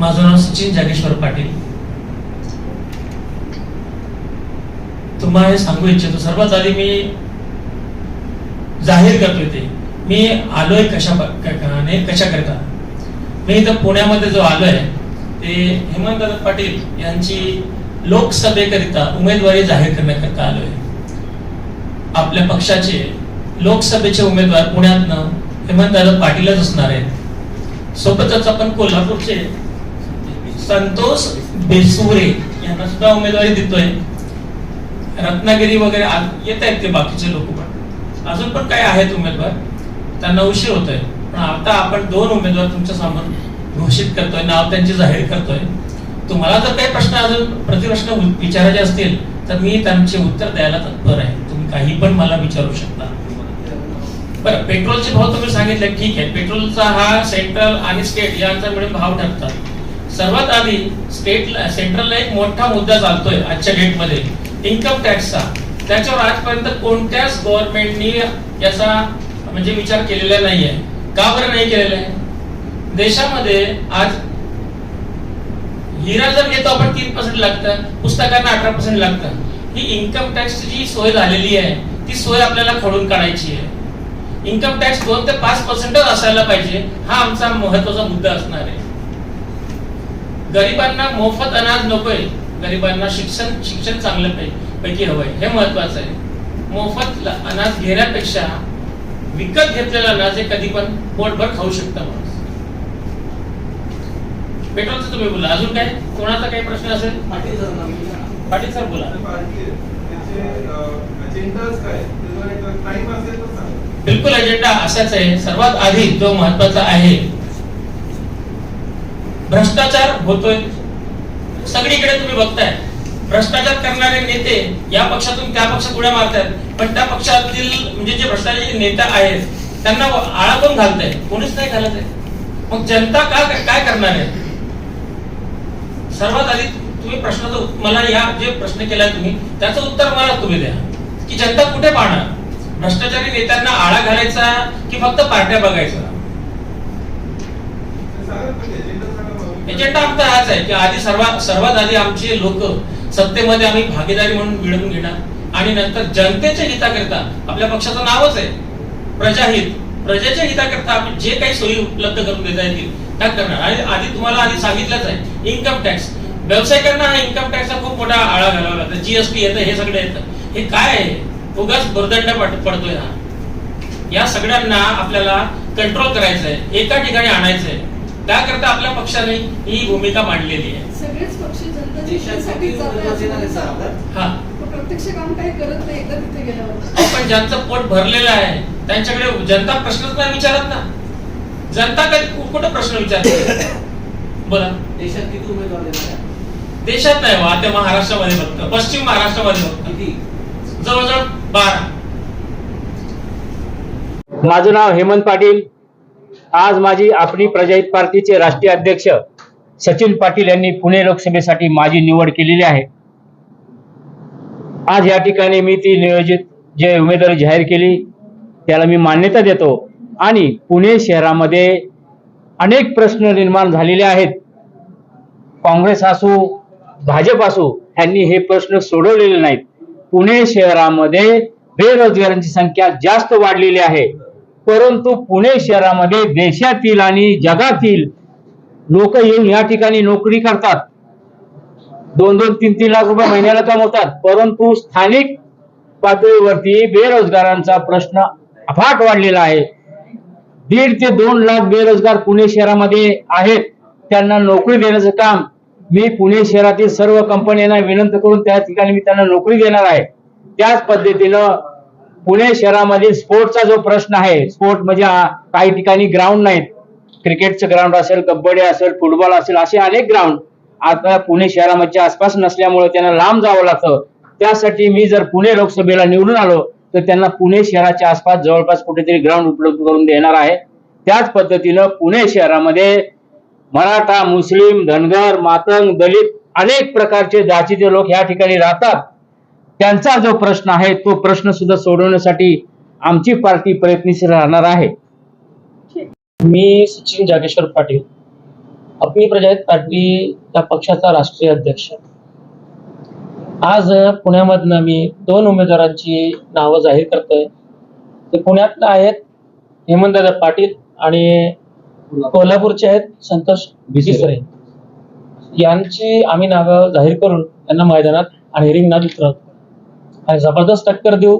माझं नाव सचिन जागेश्वर पाटील. तुम्हाला हे सांगू इच्छितो सर्वात आधी मी जाहीर करतोय ते मी आलोय कशा कशा करता? मी इथं पुण्यामध्ये जो आलोय ते हेमंत पाटील यांची लोकसभेकरिता उमेदवारी जाहीर करण्याकरिता आलोय. आपल्या पक्षाचे लोकसभेचे उमेदवार पुण्यातनं हेमंतदादा पाटीलच असणार आहेत. सोबतच आपण कोल्हापूरचे संतोष बेसुरे यांना सुद्धा उमेदवारी देतोय. रत्नागिरी वगैरे येत आहेत ते बाकीचे लोक पण. अजून पण काही आहेत उमेदवार. त्यांना उशीर होतोय. पण आता आपण दोन उमेदवार तुमच्यासमोर घोषित करतोय नाव त्यांची जाहीर करतोय. तुम्हाला जर काही प्रश्न अजून प्रतिप्रश्न विचारायचे असतील तर मी त्यांचे उत्तर द्यायला तत्पर आहे. तुम्ही काही पण मला विचारू शकता. बरं पेट्रोलचे भाव तुम्ही सांगितले ठीक आहे. पेट्रोलचा हा सेंट्रल आणि स्टेट यांचा मिळून भाव ठरतात. सर्वात आधी स्टेट सेंट्रलला एक मोठा मुद्दा चालतोय आजच्या डेटमध्ये इन्कम टॅक्सचा त्याच्यावर आजपर्यंत कोणत्याच गव्हर्नमेंटनी याचा म्हणजे विचार केलेला नाहीये. का बरं नाही केलेला आहे? देशामध्ये आज हिरा जर घेतो आपण तीन पर्सेंट लागतं पुस्तकांना अठरा पर्सेंट लागतं. ही इन्कम टॅक्सची जी सोय झालेली आहे ती सोय आपल्याला खोडून काढायची आहे. इन्कम टॅक्स दोन ते पाच पर्सेंटच असायला पाहिजे हा आमचा महत्त्वाचा मुद्दा असणार आहे. गरिबांना मोफत अनाज नकोय गरिबांना शिक्षण शिक्षण चांगलं पाहिजे पैकी हवंय. हे महत्वाचं आहे. मोफत अनाज घेण्यापेक्षा विकत घेतलेलं अनाज हे कधी पण पोटभर खाऊ शकता माणूस. पेट्रोलचं तुम्ही बोला. अजून काय? कोणाचा काही प्रश्न असेल? पाटील सर. पाटील सर बोला. बिलकुल एजेंडा असाच आहे. सर्वात आधी जो महत्त्वाचा आहे भ्रष्टाचार होतोय. सगळीकडे तुम्ही बघताय. भ्रष्टाचार करणारे नेते या पक्षातून त्या पक्षात उड्या मारतात पण त्या पक्षातील म्हणजे जे भ्रष्टाचारी नेता आहेत त्यांना आळा कोण घालताय कोणीच नाही घालत आहे. मग जनता का काय करणार आहे? सर्वात आधी तुम्ही प्रश्नाचं मला या जे प्रश्न केला तुम्ही त्याचं उत्तर मला तुम्ही द्या. की जनता कुठे पाहणार? भ्रष्टाचारी नेत्यांना आळा घालायचा की फक्त पार्ट्या बघायचा? एजेंडा आमचा हाच आहे की आधी सर्वात सर्वात आधी आमचे लोक सत्तेमध्ये आम्ही भागीदारी म्हणून मिळवून घेणार. आणि नंतर जनतेच्या हिताकरिता आपल्या पक्षाचं नावच आहे प्रजाहित. प्रजेच्या हिताकरिता आपण जे काही सोयी उपलब्ध करून देता येतील त्या करणार. आणि आधी तुम्हाला आधी सांगितलंच आहे इन्कम टॅक्स व्यावसायिकांना हा इन्कम टॅक्सचा खूप मोठा आळा घालावा लागतो. जीएसटी येतं हे सगळं येतं. हे काय आहे? उगाच भरदंड पडतोय हा. या सगळ्यांना आपल्याला कंट्रोल करायचं आहे एका ठिकाणी आणायचं आहे त्याकरता आपल्या पक्षाने ही भूमिका मांडलेली आहे. सगळेच पक्ष? हा. प्रत्यक्ष काम काही करत नाही एकदा तिथे गेल्यावर. पण ज्यांचं पोट भरलेलं आहे त्यांच्याकडे जनता प्रश्नच नाही विचारत ना. जनता कधी कु- कुठं प्रश्न विचारते? बोला. देशात किती उमेदवार देणार आहे? देशात नाही वा ते महाराष्ट्रामध्ये फक्त पश्चिम महाराष्ट्रामध्ये फक्त. किती? जवळजवळ बारा. माझं नाव हेमंत पाटील. आज माझी आपली प्रजाहित पार्टीचे राष्ट्रीय अध्यक्ष सचिन पाटील यांनी पुणे लोकसभेसाठी माझी निवड केलेली आहे. आज या ठिकाणी मी ती नियोजित जे उमेदवारी जाहीर केली त्याला मी मान्यता देतो. आणि पुणे शहरामध्ये अनेक प्रश्न निर्माण झालेले आहेत. काँग्रेस असो भाजप असो यांनी हे प्रश्न सोडवलेले नाहीत. पुणे शहरामध्ये बेरोजगारांची संख्या जास्त वाढलेली आहे. परंतु पुणे शहरामध्ये देशातील आणि जगातील लोक येऊन या ठिकाणी नोकरी करतात. दोन दोन तीन तीन लाख रुपये महिन्याला कमवतात. परंतु स्थानिक पातळीवरती बेरोजगारांचा प्रश्न अफाट वाढलेला आहे. दीड ते दोन लाख बेरोजगार पुणे शहरामध्ये आहेत. त्यांना नोकरी देण्याचं काम मी पुणे शहरातील सर्व कंपन्यांना विनंती करून त्या ठिकाणी मी त्यांना नोकरी देणार आहे. त्याच पद्धतीनं पुणे शहरामध्ये स्पोर्टचा जो प्रश्न आहे स्पोर्ट म्हणजे काही ठिकाणी ग्राउंड नाहीत. क्रिकेटचं ग्राउंड असेल कबड्डी असेल फुटबॉल असेल असे अनेक ग्राउंड आता पुणे शहरामध्ये आसपास नसल्यामुळे त्यांना लांब जावं लागतं. त्यासाठी मी जर पुणे लोकसभेला निवडून आलो तर त्यांना पुणे शहराच्या आसपास जवळपास कुठेतरी ग्राउंड उपलब्ध करून देणार आहे. त्याच पद्धतीनं पुणे शहरामध्ये मराठा मुस्लिम धनगर मातंग दलित अनेक प्रकारचे जातीचे लोक या ठिकाणी राहतात. त्यांचा जो प्रश्न आहे तो प्रश्न सुद्धा सोडवण्यासाठी आमची पार्टी प्रयत्नशील राहणार आहे. मी सचिन जागेश्वर पाटील अपनी प्रजाहित पार्टी या पक्षाचा राष्ट्रीय अध्यक्ष. आज पुण्यामधनं मी दोन उमेदवारांची नावं जाहीर करतोय. ते पुण्यातलं आहेत हेमंतदादा पाटील आणि कोल्हापूरचे आहेत संतोष बिसरे यांची आम्ही नावं जाहीर करून त्यांना मैदानात आणि रिंगणात उतरवतो. जबरदस्त टक्कर देऊ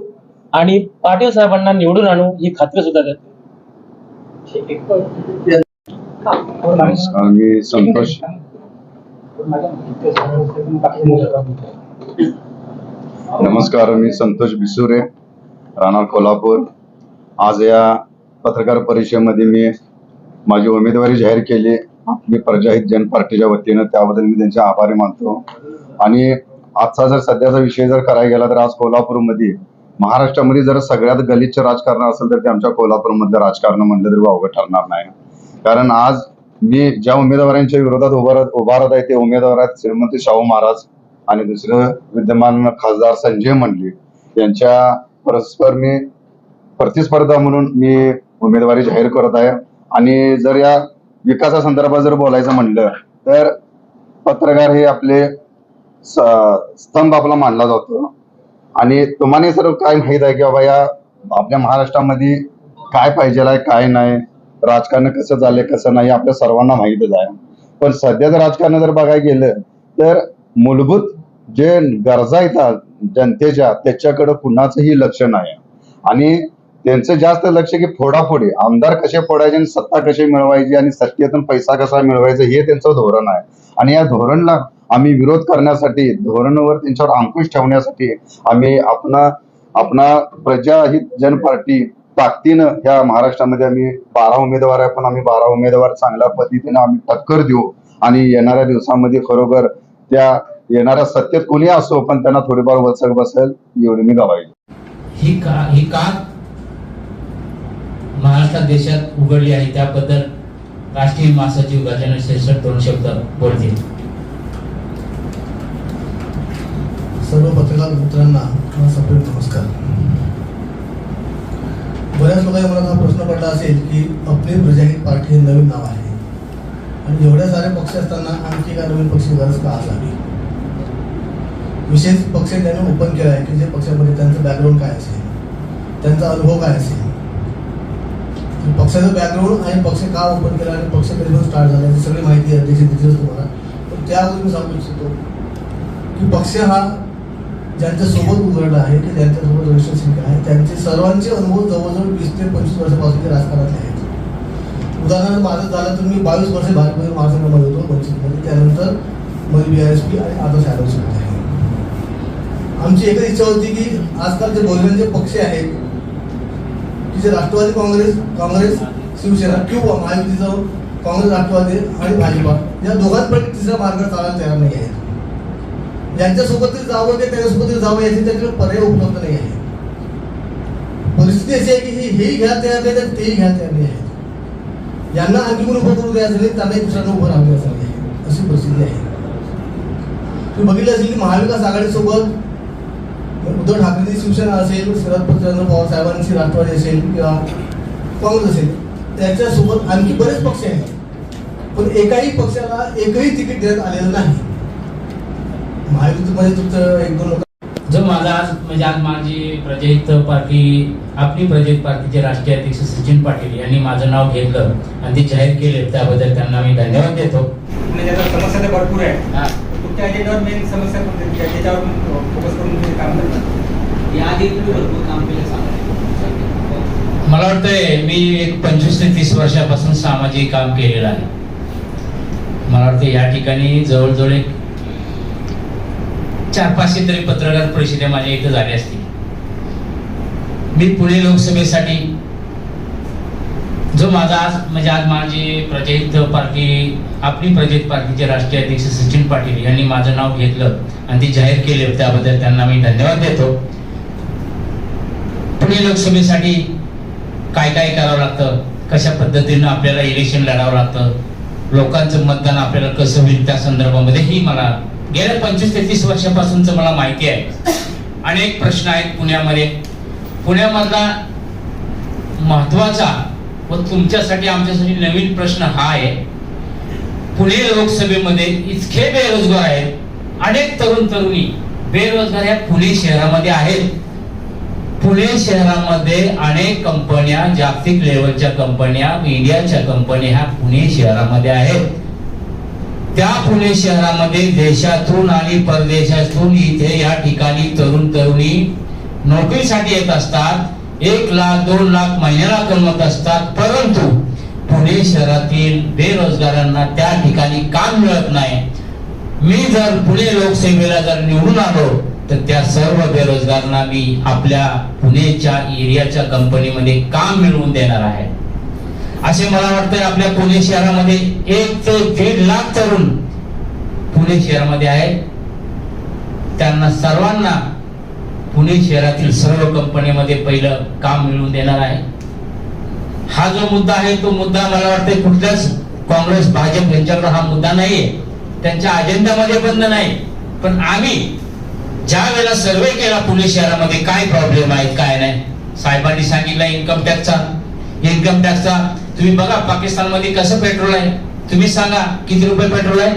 आणि पाटील साहेबांना निवडून आणू ही खात्री सुद्धा देतो. नमस्कार मी संतोष. नमस्कार मी संतोष बिसुरे राहणार कोल्हापूर. आज या पत्रकार परिषदेमध्ये मी माझी उमेदवारी जाहीर केली. आपली प्रजाहित जन पार्टीच्या वतीनं त्याबद्दल मी त्यांचे आभारी मानतो. आणि आजचा जर सध्याचा विषय जर करायला गेला तर आज कोल्हापूरमध्ये महाराष्ट्रामध्ये जर सगळ्यात गलिच्छ राजकारण असेल तर ते आमच्या कोल्हापूरमधलं राजकारण म्हटलं तरी वावगं ठरणार नाही. कारण आज मी ज्या उमेदवारांच्या विरोधात उभारत उभारत आहे ते उमेदवार आहेत श्रीमंत शाहू महाराज आणि दुसरं विद्यमान खासदार संजय मंडली यांच्या परस्पर मी प्रतिस्पर्धा म्हणून मी उमेदवारी जाहीर करत आहे. आणि जर या विकासा संदर्भात जर बोलायचं म्हणलं तर पत्रकार हे आपले स्तंभ आपला मानला जातो. आणि तुम्हाला सर्व काय माहीत आहे की बाबा या आपल्या महाराष्ट्रामध्ये काय पाहिजे आहे काय नाही? राजकारण कसं झालंय कसं नाही आपल्या सर्वांना माहीतच आहे. पण सध्याचं राजकारण जर बघायला गेलं तर मूलभूत जे गरजा येतात जनतेच्या त्याच्याकडे कुणाचंही लक्ष नाही. आणि त्यांचं जास्त लक्ष की फोडाफोडी आमदार कसे फोडायचे आणि सत्ता कशी मिळवायची आणि सत्तेतून पैसा कसा मिळवायचा हे त्यांचं धोरण आहे. आणि या धोरणला आम्ही विरोध करण्यासाठी धोरणावर त्यांच्यावर अंकुश ठेवण्यासाठी आम्ही आपणा आपणा प्रजाहित जन पार्टी ताकदीनं ह्या महाराष्ट्रामध्ये आम्ही बारा उमेदवार आहे पण आम्ही बारा उमेदवार चांगल्या पद्धतीनं आम्ही टक्कर देऊ. आणि येणाऱ्या दिवसामध्ये खरोखर त्या येणाऱ्या सत्तेत कोणी असो पण त्यांना थोडीफार वचक बसेल एवढी मी गवाई ही का ही का महाराष्ट्रात देशात उघडली आहे त्याबद्दल राष्ट्रीय महासचिव गजानन श्रेष्ठ दोन शब्द बोलतील. सर्व पत्रकार मित्रांना माझा नमस्कार. बऱ्याच लोकांनी मला हा प्रश्न पडला असेल की अपनी प्रजाहित पार्टी हे नवीन नाव आहे. आणि एवढ्या सारे पक्ष असताना आणखी एका नवीन पक्ष गरज का असावी विशेष पक्ष त्यांनी ओपन केला आहे की जे पक्षामध्ये त्यांचं बॅकग्राऊंड काय असेल? त्यांचा अनुभव काय असेल? पक्षाचं बॅकग्राऊंड आणि पक्ष का ओपन केला आणि पक्ष कधीपासून स्टार्ट झाला याची सगळी माहिती अध्यक्ष देतीलच तुम्हाला. पण त्यावर मी सांगू इच्छितो की पक्ष हा ज्यांच्या सोबत उघडलं आहे की ज्यांच्यासोबत रिलेशनशिप आहे. त्यांचे सर्वांचे अनुभव जवळजवळ वीस ते पंचवीस वर्षापासून ते राजकारणातले आहेत. उदाहरणार्थ माझं झालं तर मी बावीस वर्ष भाजपमध्ये महासंघामध्ये होतो पंचवीसमध्ये त्यानंतरमध्ये बी आर एस पी आणि आता शॅडो आहे. आमची एकच इच्छा होती की आजकाल जे बहुजनचे पक्ष आहेत की जे राष्ट्रवादी काँग्रेस काँग्रेस शिवसेना किंवा महायुतीचं काँग्रेस राष्ट्रवादी आणि भाजपा या दोघांपैकी तिसरा मार्ग चालायला तयार नाही आहे ज्यांच्यासोबत तरी जावं ते त्याच्यासोबत तरी जावं याची त्याच्याकडे पर्याय उपलब्ध नाही आहे. परिस्थिती अशी आहे की हे हेही घ्या तयार नाही तर तेही घ्या तयार नाही आहे यांना आणखी कोणी उभं करून द्यायचं नाही त्यांनाही दुसऱ्यांना उभं राहू द्यायचं नाही. आहे अशी परिस्थिती आहे. तुम्ही बघितलं असेल की महाविकास आघाडीसोबत उद्धव ठाकरेंची शिवसेना असेल शरद पवार पवारसाहेबांची राष्ट्रवादी असेल किंवा काँग्रेस असेल त्याच्यासोबत आणखी बरेच पक्ष आहेत. पण एकाही पक्षाला एकही तिकीट देण्यात आलेलं नाही. महायुतीमध्ये तुमचं एक दोन लोक जो माझा आज म्हणजे आज माझी प्रजाहित पार्टी आपली प्रजाहित पार्टीचे राष्ट्रीय अध्यक्ष सचिन पाटील यांनी माझं नाव घेतलं आणि ते जाहीर केले त्याबद्दल त्यांना मी धन्यवाद देतो. म्हणजे समस्या तर भरपूर आहे हा. तुमच्या अजेंडावर मेन समस्या? त्याच्यावर फोकस करून तुम्ही काम करता. याआधी तुम्ही भरपूर काम केलं सांगा. मला वाटतंय मी एक पंचवीस ते तीस वर्षापासून सामाजिक काम केलेलं आहे. मला वाटतं या ठिकाणी जवळजवळ एक चार पाचशे तरी पत्रकार परिषदे माझ्या इथं झाल्या असतील. मी पुणे लोकसभेसाठी जो माझा आज म्हणजे आज माझी प्रजाहित पार्टी आपली प्रजाहित पार्टीचे राष्ट्रीय अध्यक्ष सचिन पाटील यांनी माझं नाव घेतलं आणि ते जाहीर केले त्याबद्दल त्यांना मी धन्यवाद देतो. पुणे लोकसभेसाठी काय काय करावं लागतं? कशा पद्धतीनं आपल्याला इलेक्शन लढावं लागतं? लोकांचं मतदान आपल्याला कसं होईल त्या संदर्भामध्ये ही मला गेल्या पंचवीस ते तीस वर्षापासूनच मला माहिती आहे. अनेक प्रश्न आहेत पुण्यामध्ये. पुण्यामधला महत्त्वाचा व तुमच्यासाठी आमच्यासाठी नवीन प्रश्न हा आहे. पुणे लोकसभेमध्ये इतके बेरोजगार आहेत. अनेक तरुण तरुणी बेरोजगार ह्या पुणे शहरामध्ये आहेत. पुणे शहरामध्ये अनेक कंपन्या जागतिक लेवलच्या कंपन्या इंडियाच्या कंपन्या ह्या पुणे शहरामध्ये आहेत. त्या पुणे शहरामध्ये देशातून आणि परदेशातून इथे या ठिकाणी तरुण तरुणी नोकरीसाठी येत असतात. एक लाख दोन लाख महिन्याला कमवत असतात. परंतु पुणे शहरातील बेरोजगारांना त्या ठिकाणी काम मिळत नाही. मी जर पुणे लोकसेवेला जर निवडून आलो तर त्या सर्व बेरोजगारांना मी आपल्या पुणेच्या एरियाच्या कंपनीमध्ये काम मिळवून देणार आहे. असे मला वाटतंय आपल्या पुणे शहरामध्ये एक ते दीड लाख तरुण पुणे शहरामध्ये आहे. त्यांना सर्वांना पुणे शहरातील सर्व कंपनीमध्ये पहिलं काम मिळवून देणार आहे. हा जो मुद्दा आहे तो मुद्दा मला वाटतंय कुठल्याच काँग्रेस भाजप यांच्याकडे हा मुद्दा नाहीये. त्यांच्या अजेंड्यामध्ये बंद नाही. पण आम्ही ज्या वेळेला सर्वे केला पुणे शहरामध्ये काय प्रॉब्लेम आहेत काय नाही? साहेबांनी सांगितलं इन्कम टॅक्सचा इन्कम टॅक्सचा तुम्ही बघा पाकिस्तानमध्ये कसं पेट्रोल आहे? तुम्ही सांगा किती रुपये पेट्रोल आहे?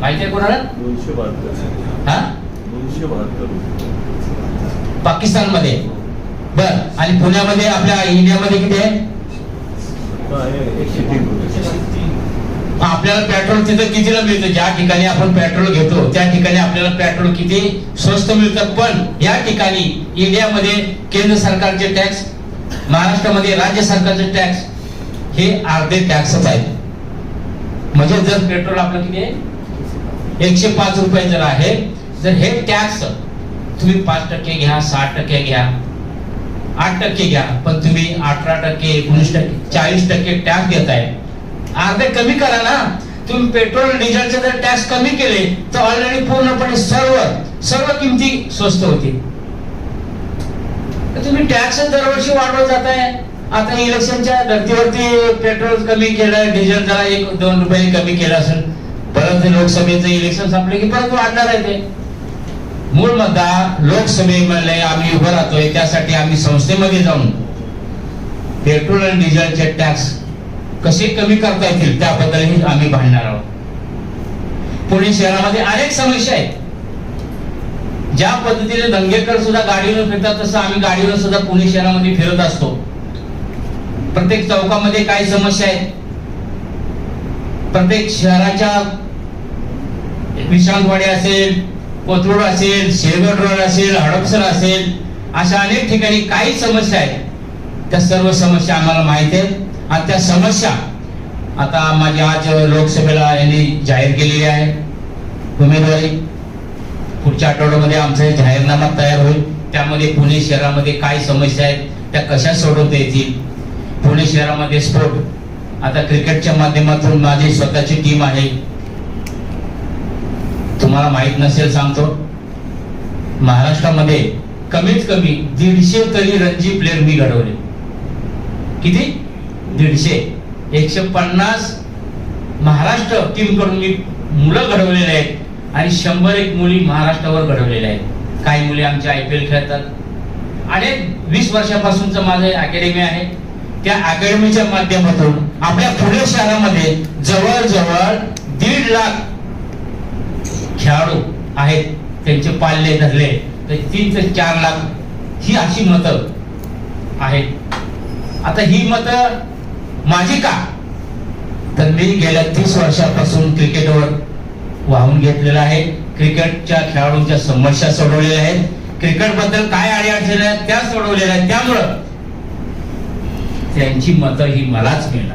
माहिती आहे कोणाला? हा? दोनशे बहात्तर पाकिस्तानमध्ये. बर आणि पुण्यामध्ये आपल्या इंडियामध्ये किती आहे आता आहे एकशे तीन रुपये आपल्याला पेट्रोल तिथं कितीला मिळतं? ज्या ठिकाणी आपण पेट्रोल घेतो त्या ठिकाणी आपल्याला पेट्रोल किती स्वस्त मिळतं. पण या ठिकाणी इंडियामध्ये केंद्र सरकारचे टॅक्स महाराष्ट्रामध्ये राज्य सरकारचे टॅक्स हे अर्धे टॅक्सच आहेत. म्हणजे जर पेट्रोल आपलं किती आहे? एकशे पाच रुपये जर आहे जर हे टॅक्स तुम्ही पाच टक्के घ्या साठ टक्के घ्या आठ टक्के घ्या पण तुम्ही अठरा टक्के एकोणीस टक्के चाळीस टक्के टॅक्स देताय. अर्धे कमी करा ना. तुम्ही पेट्रोल डिझेलचे जर टॅक्स कमी केले तर ऑलरेडी पूर्णपणे सर्व सर्व किमती स्वस्त होतील. तर तुम्ही टॅक्स दरवर्षी वाढवत जाताय. आता इलेक्शनच्या धर्तीवरती पेट्रोल कमी केलं डिझेल जरा एक दोन रुपये कमी केलं असेल परत लोकसभेचं इलेक्शन संपले की परत वाढणार आहे ते. मूळ मुद्दा लोकसभेमध्ये आम्ही उभं राहतोय त्यासाठी आम्ही संस्थेमध्ये जाऊन पेट्रोल आणि डिझेलचे टॅक्स कसे कमी करता येतील त्याबद्दलही आम्ही भांडणार आहोत. पुणे शहरामध्ये अनेक समस्या आहेत. ज्या पद्धतीने दंगेकर सुद्धा गाडीवर फिरतात तसं आम्ही गाडीवर सुद्धा पुणे शहरामध्ये फिरत असतो. प्रत्येक चौकामध्ये काही समस्या आहेत. प्रत्येक शहराच्या विश्रांतवाडी असेल कोथरूड असेल शेरगड रोड असेल हडपसर असेल अशा अनेक ठिकाणी काही समस्या आहेत. त्या सर्व समस्या आम्हाला माहिती आहेत. आणि त्या समस्या आता माझी आज लोकसभेला यांनी जाहीर केलेली आहे. उमेदवारी पुढच्या आठवड्यामध्ये आमचा जाहीरनामा तयार होईल. त्यामध्ये पुणे शहरामध्ये काय समस्या आहेत त्या कशा सोडवता येतील? पुणे शहरामध्ये स्पोर्ट आता क्रिकेटच्या माध्यमातून माझी स्वतःची टीम आहे. तुम्हाला माहीत नसेल सांगतो. महाराष्ट्रामध्ये कमीत कमी दीडशे तरी रणजी प्लेअर मी घडवले. किती? दीडशे. एकशे पन्नास महाराष्ट्र टीमकडून मी मुलं घडवलेले आहेत. आणि शंभर एक मुली महाराष्ट्रावर घडवलेल्या आहेत. काही मुली आमच्या आय पी एल खेळतात. आणि वीस वर्षापासूनचं माझं अकॅडमी आहे. त्या अकॅडमीच्या माध्यमातून आपल्या पुणे शहरामध्ये जवळजवळ दीड लाख खेळाडू आहेत. त्यांचे पाल्ले धरले. तर तीन ते चार लाख ही अशी मतं आहेत. आता ही मतं माझी का? तर मी गेल्या तीस वर्षापासून क्रिकेटवर वाहून घेतलेलं आहे. क्रिकेटच्या खेळाडूंच्या समस्या सोडवलेल्या आहेत. क्रिकेटबद्दल काय अडचणी आहेत त्या सोडवलेल्या आहेत. त्यामुळं त्यांची मतं ही मलाच मिळणार.